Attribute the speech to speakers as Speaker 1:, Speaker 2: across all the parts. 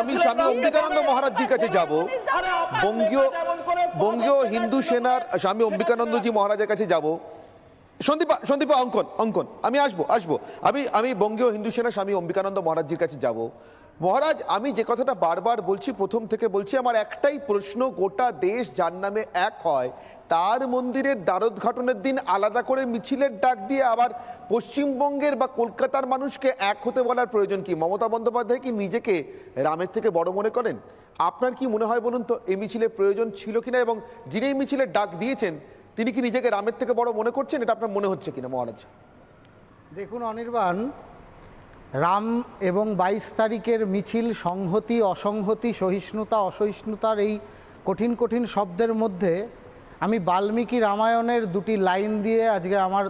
Speaker 1: আমি স্বামী অম্বিকানন্দ মহারাজজির কাছে যাব। বঙ্গীয় বঙ্গীয় হিন্দু সেনার স্বামী অম্বিকানন্দজি মহারাজের কাছে যাব। সন্দীপা সন্দীপা, অঙ্কন অঙ্কন, আমি আসব আসব। আমি আমি বঙ্গীয় হিন্দু সেনার স্বামী অম্বিকানন্দ মহারাজজির কাছে যাব। মহারাজ, আমি যে কথাটা বারবার বলছি, প্রথম থেকে বলছি, আমার একটাই প্রশ্ন, গোটা দেশ যার নামে এক হয়, তার মন্দিরের দ্বারোদ্ঘাটনের দিন আলাদা করে মিছিলের ডাক দিয়ে আবার পশ্চিমবঙ্গের বা কলকাতার মানুষকে এক হতে বলার প্রয়োজন কি? মমতা বন্দ্যোপাধ্যায় কি নিজেকে রামের থেকে বড় মনে করেন? আপনার কি মনে হয় বলুন তো, এই মিছিলের প্রয়োজন ছিল কিনা এবং যিনি এই মিছিলের ডাক দিয়েছেন, তিনি কি নিজেকে রামের থেকে বড় মনে করছেন? এটা আপনার মনে হচ্ছে কিনা মহারাজ?
Speaker 2: দেখুন, অনির্বাণ রাম এবং বাইশ তারিখের মিছিল, সংহতি, অসংহতি, সহিষ্ণুতা, অসহিষ্ণুতার এই কঠিন কঠিন শব্দের মধ্যে আমি বাল্মীকি রামায়ণের দুটি লাইন দিয়ে আজকে আমার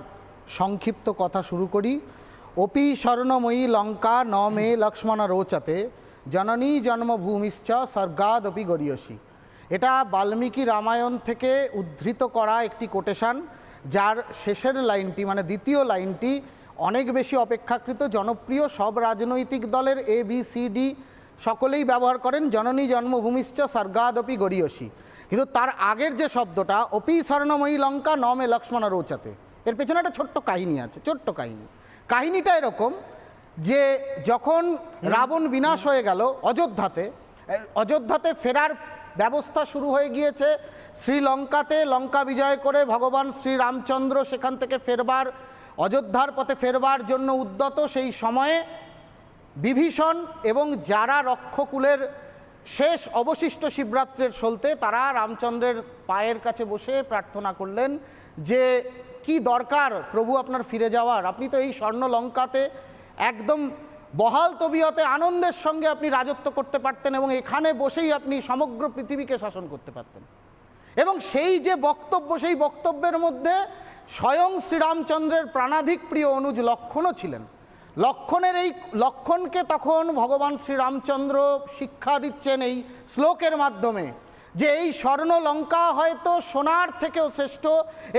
Speaker 2: সংক্ষিপ্ত কথা শুরু করি। অপি স্বর্ণময়ী লঙ্কা ন মে লক্ষ্মণ রোচাতে, জননী জন্মভূমিশ্চ স্বর্গাদপি গরিয়সী এটা বাল্মীকি রামায়ণ থেকে উদ্ধৃত করা একটি কোটেশন, যার শেষের লাইনটি মানে দ্বিতীয় লাইনটি অনেক বেশি অপেক্ষাকৃত জনপ্রিয় সব রাজনৈতিক দলের এ বি সি ডি সকলেই ব্যবহার করেন জননী জন্মভূমিশ্চ স্বর্গাদপি গরিয়সী কিন্তু তার আগের যে শব্দটা, অপি স্বর্ণময়ী লঙ্কা নমে লক্ষ্মণ রোচাতে, এর পেছনে একটা ছোট্ট কাহিনী আছে, ছোট্ট কাহিনী। কাহিনীটা এরকম যে যখন রাবণ বিনাশ হয়ে গেল অযোধ্যাতে অযোধ্যাতে ফেরার ব্যবস্থা শুরু হয়ে গিয়েছে, শ্রীলঙ্কাতে লঙ্কা বিজয় করে ভগবান শ্রীরামচন্দ্র সেখান থেকে ফেরবার অযোধ্যার পথে ফেরবার জন্য উদ্যত সেই সময়ে বিভীষণ এবং যারা রক্ষকুলের শেষ অবশিষ্ট শিবরাত্রের সলতে তারা রামচন্দ্রের পায়ের কাছে বসে প্রার্থনা করলেন যে, কি দরকার প্রভু আপনার ফিরে যাওয়ার? আপনি তো এই স্বর্ণ লঙ্কাতে একদম বহাল তবিয়তে আনন্দের সঙ্গে আপনি রাজত্ব করতে পারতেন এবং এখানে বসেই আপনি সমগ্র পৃথিবীকে শাসন করতে পারতেন। এবং সেই যে বক্তব্য, সেই বক্তব্যের মধ্যে স্বয়ং শ্রীরামচন্দ্রের প্রাণাধিক প্রিয় অনুজ লক্ষণও ছিলেন। লক্ষণের এই লক্ষণকে তখন ভগবান শ্রীরামচন্দ্র শিক্ষা দিচ্ছেন এই শ্লোকের মাধ্যমে যে এই স্বর্ণ লঙ্কা হয়তো সোনার থেকেও শ্রেষ্ঠ,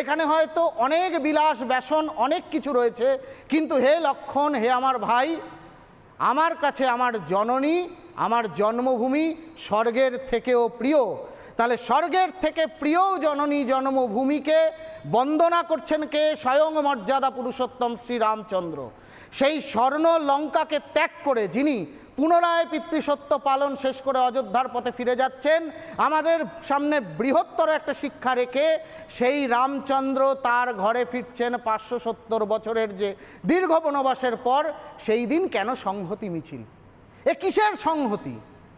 Speaker 2: এখানে হয়তো অনেক বিলাস, ব্যাসন, অনেক কিছু রয়েছে। কিন্তু হে লক্ষণ, হে আমার ভাই, আমার কাছে আমার জননী, আমার জন্মভূমি, স্বর্গের থেকেও প্রিয়। তাহলে স্বর্গের থেকে প্রিয় জননী জন্মভূমিকে বন্দনা করছেন কে? স্বয়ং মর্যাদা পুরুষোত্তম শ্রীরামচন্দ্র। সেই স্বর্ণ লঙ্কাকে ত্যাগ করে যিনি পুনরায় পিতৃসত্য পালন শেষ করে অযোধ্যার পথে ফিরে যাচ্ছেন, আমাদের সামনে বৃহত্তর একটা শিক্ষা রেখে সেই রামচন্দ্র তার ঘরে ফিরছেন পাঁচশো সত্তর বছরের যে দীর্ঘ বনবাসের পর, সেই দিন কেন সংহতি মিছিল? এ কিসের সংহতি?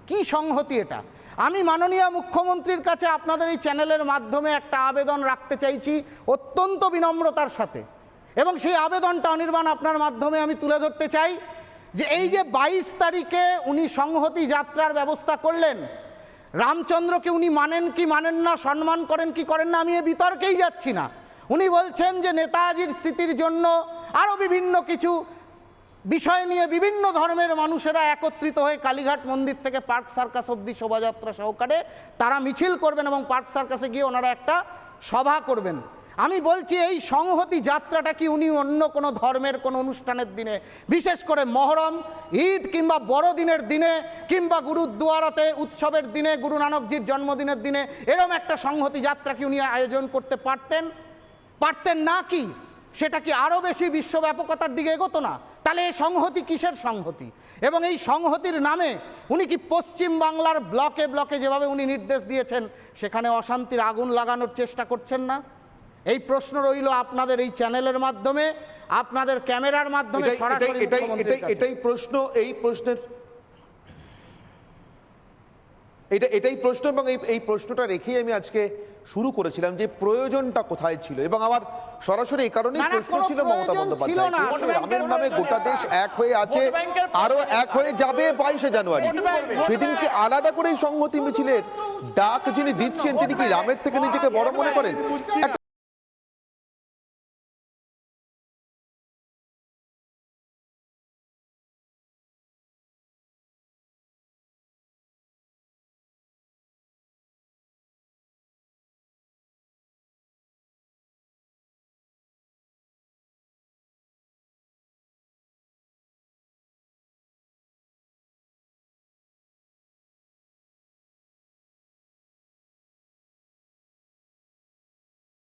Speaker 2: কি সংহতি এটা? আমি মাননীয় মুখ্যমন্ত্রীর কাছে আপনাদের এই চ্যানেলের মাধ্যমে একটা আবেদন রাখতে চাইছি অত্যন্ত বিনম্রতার সাথে। এবং সেই আবেদনটা অনির্বাণ আপনার মাধ্যমে আমি তুলে ধরতে চাই যে এই যে বাইশ তারিখে উনি সংহতি যাত্রার ব্যবস্থা করলেন, রামচন্দ্রকে উনি মানেন কি মানেন না, সম্মান করেন কি করেন না, আমি এ বিতর্কেই যাচ্ছি না। উনি বলছেন যে নেতাজির স্মৃতির জন্য আরও বিভিন্ন কিছু বিষয় নিয়ে বিভিন্ন ধর্মের মানুষেরা একত্রিত হয়ে কালীঘাট মন্দির থেকে পার্ক সার্কাস অব্দি শোভাযাত্রা সহকারে তারা মিছিল করবেন এবং পার্ক সার্কাসে গিয়ে ওনারা একটা সভা করবেন। আমি বলছি এই সংহতি যাত্রাটা কি উনি অন্য কোনো ধর্মের কোনো অনুষ্ঠানের দিনে, বিশেষ করে মহরম, ঈদ কিংবা বড়দিনের দিনে কিংবা গুরুদুয়ারাতে উৎসবের দিনে, গুরু নানকজির জন্মদিনের দিনে, এরম একটা সংহতি যাত্রা কি উনি আয়োজন করতে পারতেন? পারতেন না কি? সেটা কি আরও বেশি বিশ্বব্যাপকতার দিকে এগোতো না? তাহলে এই সংহতি কিসের সংহতি? এবং এই সংহতির নামে উনি কি পশ্চিম বাংলার ব্লকে ব্লকে যেভাবে উনি নির্দেশ দিয়েছেন সেখানে অশান্তির আগুন লাগানোর চেষ্টা করছেন না? এই প্রশ্ন রইল আপনাদের এই চ্যানেলের মাধ্যমে আপনাদের ক্যামেরার মাধ্যমে
Speaker 1: এটাই প্রশ্ন এই প্রশ্নের এটা এটাই প্রশ্ন এবং এই এই প্রশ্নটা রেখেই আমি আজকে শুরু করেছিলাম যে প্রয়োজনটা কোথায় ছিল এবং আমার সরাসরি এই কারণেই প্রশ্ন ছিল মমতা
Speaker 2: বন্দ্যোপাধ্যায়ের
Speaker 1: বন্দ্যোপাধ্যায় রামের নামে গোটা দেশ এক হয়ে আছে আরও এক হয়ে যাবে বাইশে জানুয়ারি। সেদিনকে আলাদা করে এই সংহতি মিছিলের ডাক যিনি দিচ্ছেন তিনি কি রামের থেকে নিজেকে বড় মনে করেন?